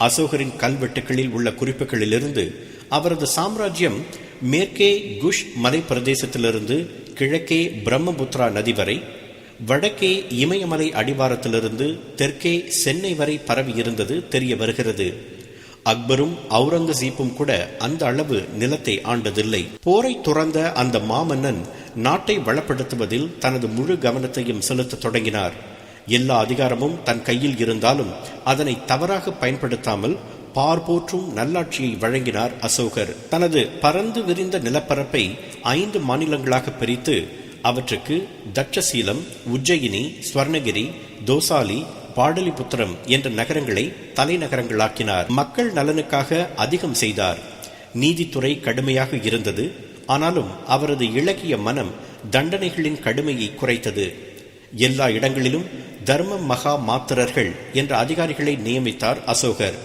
அசோகரின் கல்வெட்டுகளில் உள்ள குறிப்புகளிலிருந்து அவரது சாம்ராஜ்யம் மேற்கே குஷ் மலை பிரதேசத்திலிருந்து கிழக்கே பிரம்மபுத்ரா நதி வரை வடக்கே இமயமலை அடிவாரத்திலிருந்து தெற்கே சென்னை வரை பரவி இருந்தது தெரிய வருகிறது. அக்பரும் அவுரங்கசீப்பும் கூட அந்த அளவு நிலத்தை ஆண்டதில்லை. போரை துறந்த அந்த மாமன்னன் நாட்டை வளப்படுத்துவதில் தனது முழு கவனத்தையும் செலுத்த தொடங்கினார். எல்லா அதிகாரமும் தன் கையில் இருந்தாலும் அதனை தவறாக பயன்படுத்தாமல் பார்போற்றும் நல்லாட்சியை வழங்கினார் அசோகர். தனது பறந்து விரிந்த நிலப்பரப்பை ஐந்து மாநிலங்களாக பிரித்து அவற்றுக்கு தட்சசீலம் உஜ்ஜயினி ஸ்வர்ணகிரி தோசாலி பாடலிபுத்திரம் என்ற நகரங்களை தலைநகரங்களாக்கினார். மக்கள் நலனுக்காக அதிகம் செய்தார். நீதித்துறை கடுமையாக இருந்தது. ஆனாலும் அவரது இலக்கிய மனம் தண்டனைகளின் கடுமையை குறைத்தது. எல்லா இடங்களிலும் தர்ம மகா மாத்திரர்கள் என்ற அதிகாரிகளை நியமித்தார் அசோகர்.